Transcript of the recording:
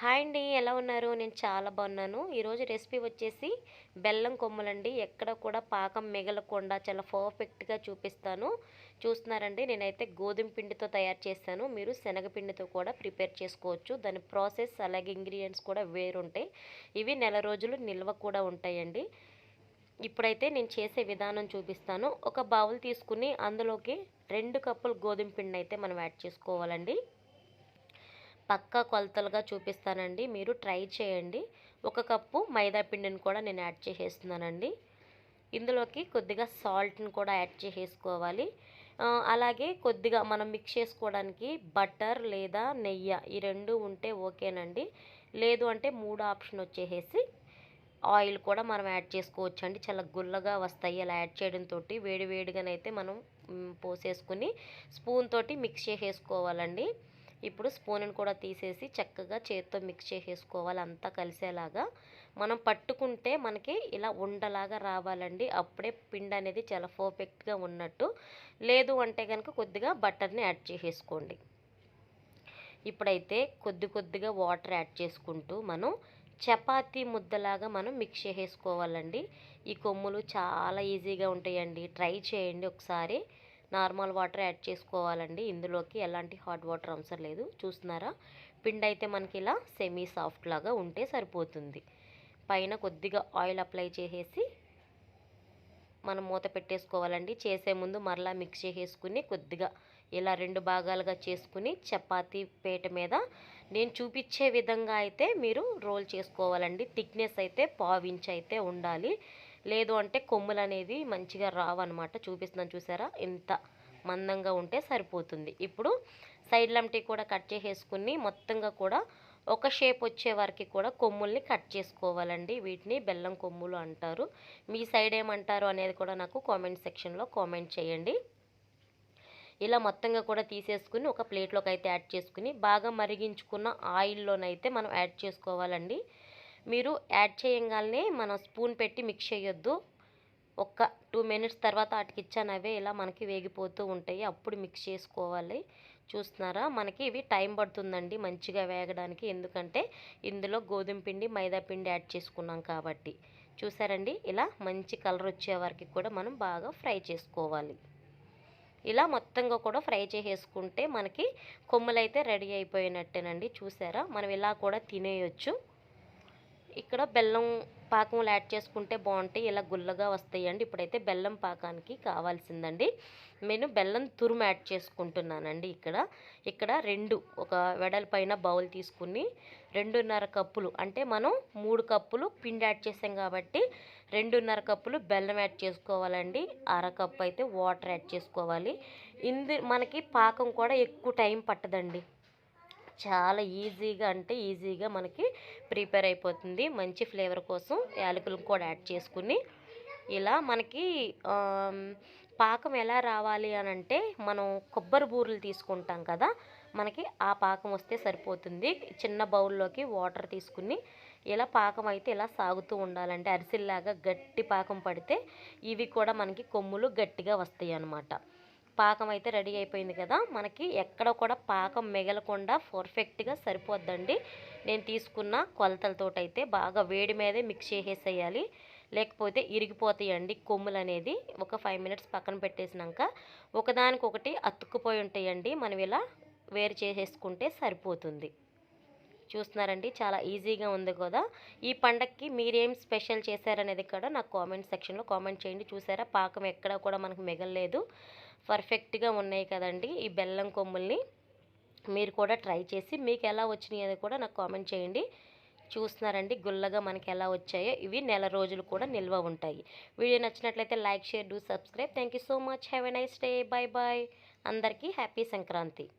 Hi అండి ఎలా ఉన్నారు? నేను చాలా బాగున్నాను. ఈరోజు రెసిపీ వచ్చేసి బెల్లం కొమ్ములండి. ఎక్కడ కూడా పాకం మిగలకుండా చాలా పర్ఫెక్ట్గా చూపిస్తాను. చూస్తున్నారండి నేనైతే గోధుమ పిండితో తయారు చేస్తాను. మీరు శనగపిండితో కూడా ప్రిపేర్ చేసుకోవచ్చు. దాని ప్రాసెస్ అలాగే ఇంగ్రీడియంట్స్ కూడా వేరుంటాయి. ఇవి నెల రోజులు నిల్వ కూడా ఉంటాయండి. ఇప్పుడైతే నేను చేసే విధానం చూపిస్తాను. ఒక బౌల్ తీసుకుని అందులోకి రెండు కప్పులు గోధుమ పిండి అయితే మనం యాడ్ చేసుకోవాలండి. పక్కా కొలతలుగా చూపిస్తానండి. మీరు ట్రై చేయండి. ఒక కప్పు మైదా పిండిని కూడా నేను యాడ్ చేసేస్తున్నానండి. ఇందులోకి కొద్దిగా సాల్ట్ని కూడా యాడ్ చేసేసుకోవాలి. అలాగే కొద్దిగా మనం మిక్స్ చేసుకోవడానికి బటర్ లేదా నెయ్యి ఈ రెండు ఉంటే ఓకేనండి. లేదు అంటే మూడు ఆప్షన్ వచ్చేసేసి ఆయిల్ కూడా మనం యాడ్ చేసుకోవచ్చు అండి చాలా గుల్లగా వస్తాయి. అలా యాడ్ చేయడంతో వేడి వేడిగానైతే మనం పోసేసుకుని స్పూన్ తోటి మిక్స్ చేసేసుకోవాలండి. ఇప్పుడు స్పూన్ని కూడా తీసేసి చక్కగా చేత్తో మిక్స్ చేసేసుకోవాలి. అంతా కలిసేలాగా మనం పట్టుకుంటే మనకి ఇలా ఉండలాగా రావాలండి. అప్పుడే పిండి అనేది చాలా పర్ఫెక్ట్గా ఉన్నట్టు. లేదు అంటే కనుక కొద్దిగా బటర్ని యాడ్ చేసేసుకోండి. ఇప్పుడైతే కొద్ది కొద్దిగా వాటర్ యాడ్ చేసుకుంటూ మనం చపాతీ ముద్దలాగా మనం మిక్స్ చేసేసుకోవాలండి. ఈ కొమ్ములు చాలా ఈజీగా ఉంటాయండి. ట్రై చేయండి ఒకసారి. నార్మల్ వాటర్ యాడ్ చేసుకోవాలండి. ఇందులోకి ఎలాంటి హాట్ వాటర్ అవసరం లేదు. చూస్తున్నారా? పిండి అయితే మనకి ఇలా సెమీ సాఫ్ట్ లాగా ఉంటే సరిపోతుంది. పైన కొద్దిగా ఆయిల్ అప్లై చేసేసి మనం మూత పెట్టేసుకోవాలండి. చేసే ముందు మరలా మిక్స్ చేసేసుకుని కొద్దిగా ఇలా రెండు భాగాలుగా చేసుకుని చపాతీ పేట మీద నేను చూపించే విధంగా అయితే మీరు రోల్ చేసుకోవాలండి. థిక్నెస్ అయితే పావించి అయితే ఉండాలి. లేదు అంటే కొమ్ములు అనేది మంచిగా రావన్నమాట. చూపిస్తున్నాను చూసారా? ఇంత మందంగా ఉంటే సరిపోతుంది. ఇప్పుడు సైడ్ లంటి కూడా కట్ చేసేసుకుని మొత్తంగా కూడా ఒక షేప్ వచ్చే వరకు కూడా కొమ్ముల్ని కట్ చేసుకోవాలండి. వీటిని బెల్లం కొమ్ములు అంటారు. మీ సైడ్ ఏమంటారు అనేది కూడా నాకు కామెంట్ సెక్షన్లో కామెంట్ చేయండి. ఇలా మొత్తంగా కూడా తీసేసుకుని ఒక ప్లేట్లోకి అయితే యాడ్ చేసుకుని బాగా మరిగించుకున్న ఆయిల్లోనైతే మనం యాడ్ చేసుకోవాలండి. మీరు యాడ్ చేయగానే మనం స్పూన్ పెట్టి మిక్స్ చేయొద్దు. ఒక టూ మినిట్స్ తర్వాత వాటికి అవే ఇలా మనకి వేగిపోతూ ఉంటాయి. అప్పుడు మిక్స్ చేసుకోవాలి. చూస్తున్నారా? మనకి ఇవి టైం పడుతుందండి మంచిగా వేగడానికి. ఎందుకంటే ఇందులో గోధుమ పిండి మైదా పిండి యాడ్ చేసుకున్నాం కాబట్టి. చూసారండి? ఇలా మంచి కలర్ వచ్చే వరకు కూడా మనం బాగా ఫ్రై చేసుకోవాలి. ఇలా మొత్తంగా కూడా ఫ్రై చేసేసుకుంటే మనకి కొమ్ములైతే రెడీ అయిపోయినట్టేనండి. చూసారా? మనం ఇలా కూడా తినేయొచ్చు. ఇక్కడ బెల్లం పాకంలో యాడ్ చేసుకుంటే బాగుంటాయి. ఇలా గుల్లగా వస్తాయండి. ఇప్పుడైతే బెల్లం పాకానికి కావాల్సిందండి. నేను బెల్లం తురుము యాడ్ చేసుకుంటున్నానండి ఇక్కడ. ఇక్కడ రెండు ఒక వెడల్పైన బౌల్ తీసుకుని రెండున్నర కప్పులు అంటే మనం మూడు కప్పులు పిండి యాడ్ చేసాం కాబట్టి రెండున్నర కప్పులు బెల్లం యాడ్ చేసుకోవాలండి. అర కప్పు అయితే వాటర్ యాడ్ చేసుకోవాలి. ఇందు మనకి పాకం కూడా ఎక్కువ టైం పట్టదండి. చాలా ఈజీగా అంటే ఈజీగా మనకి ప్రిపేర్ అయిపోతుంది. మంచి ఫ్లేవర్ కోసం యాలకులు కూడా యాడ్ చేసుకుని ఇలా మనకి పాకం ఎలా రావాలి అని అంటే మనం కొబ్బరి బూరెలు తీసుకుంటాం కదా మనకి ఆ పాకం వస్తే సరిపోతుంది. చిన్న బౌల్లోకి వాటర్ తీసుకుని ఇలా పాకం అయితే ఇలా సాగుతూ ఉండాలంటే అరిసిల్లాగా గట్టి పాకం పడితే ఇవి కూడా మనకి కొమ్ములు గట్టిగా వస్తాయి అన్నమాట పాకం అయితే రెడీ అయిపోయింది కదా మనకి ఎక్కడ కూడా పాకం మిగలకుండా పర్ఫెక్ట్గా సరిపోద్దండి. నేను తీసుకున్న కొలతలతో అయితే బాగా వేడి మీదే మిక్స్ చేసేసేయాలి. లేకపోతే ఇరిగిపోతాయండి కొమ్ములు అనేది ఒక ఫైవ్ మినిట్స్ పక్కన పెట్టేసినాక ఒకదానికొకటి అతుక్కుపోయి ఉంటాయండి. మనం ఇలా వేరు చేసేసుకుంటే సరిపోతుంది. చూస్తున్నారండి. చాలా ఈజీగా ఉంది కదా. ఈ పండక్కి మీరేం స్పెషల్ చేశారనేది కూడా నాకు కామెంట్ సెక్షన్లో కామెంట్ చేయండి. చూసారా? పాకం ఎక్కడ కూడా మనకు మిగలలేదు. పర్ఫెక్ట్గా ఉన్నాయి కదండి ఈ బెల్లం కొమ్ముల్ని. మీరు కూడా ట్రై చేసి మీకు ఎలా వచ్చినాయి అనేది కూడా నాకు కామెంట్ చేయండి. చూస్తున్నారండి గుల్లగా మనకి ఎలా వచ్చాయో. ఇవి నెల రోజులు కూడా నిల్వ ఉంటాయి. వీడియో నచ్చినట్లయితే like share do subscribe. Thank so much. Have a nice day. Bye bye అందరికీ హ్యాపీ సంక్రాంతి.